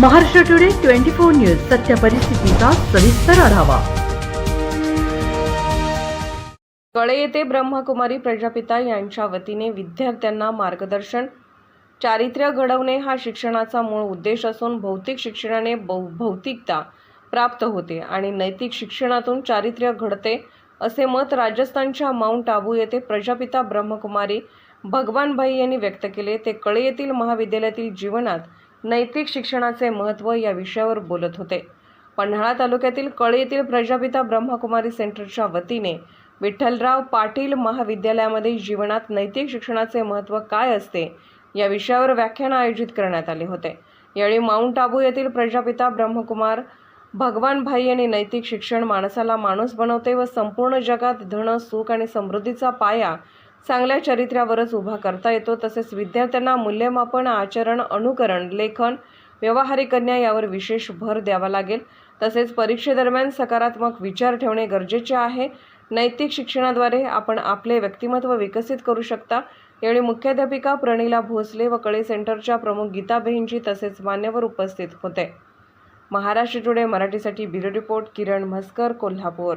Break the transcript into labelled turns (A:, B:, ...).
A: Maharashtra today twenty four news सत्य परिस्थितीचा सविस्तर आढावा.
B: कळे येथे ब्रह्मकुमारी प्रजापिता यांच्या वतीने विद्यार्थ्यांना मार्गदर्शन. चारित्र्य घडवणे हा शिक्षणाचा मूळ उद्देश असून भौतिक शिक्षणाने भौ भौतिकता प्राप्त होते आणि नैतिक शिक्षणातून चारित्र्य घडते असे मत राजस्थानच्या माउंट आबू येथे प्रजापिता ब्रह्मकुमारी भगवानभाई यांनी व्यक्त केले. ते कळे येथील महाविद्यालयातील जीवनात नैतिक शिक्षणाचे महत्त्व या विषयावर बोलत होते. पन्हाळा तालुक्यातील कळे येथील प्रजापिता ब्रह्मकुमारी सेंटरच्या वतीने विठ्ठलराव पाटील महाविद्यालयामध्ये जीवनात नैतिक शिक्षणाचे महत्त्व काय असते या विषयावर व्याख्यान आयोजित करण्यात आले होते. यावेळी माउंट आबू येथील प्रजापिता ब्रह्मकुमार भगवान भाई यांनी नैतिक शिक्षण माणसाला माणूस बनवते व संपूर्ण जगात धन सुख आणि समृद्धीचा पाया चांगल्या चरित्र्यावरच उभा करता येतो. तसेच विद्यार्थ्यांना मूल्यमापन आचरण अनुकरण लेखन व्यवहारिक कन्या यावर विशेष भर द्यावा लागेल. तसेच परीक्षेदरम्यान सकारात्मक विचार ठेवणे गरजेचे आहे. नैतिक शिक्षणाद्वारे आपण आपले व्यक्तिमत्व विकसित करू शकता. यावेळी मुख्याध्यापिका प्रणिला भोसले व कळे सेंटरच्या प्रमुख गीता बेहेंजी तसेच मान्यवर उपस्थित होते. महाराष्ट्र टुडे मराठीसाठी ब्युरो रिपोर्ट किरण म्हस्कर कोल्हापूर.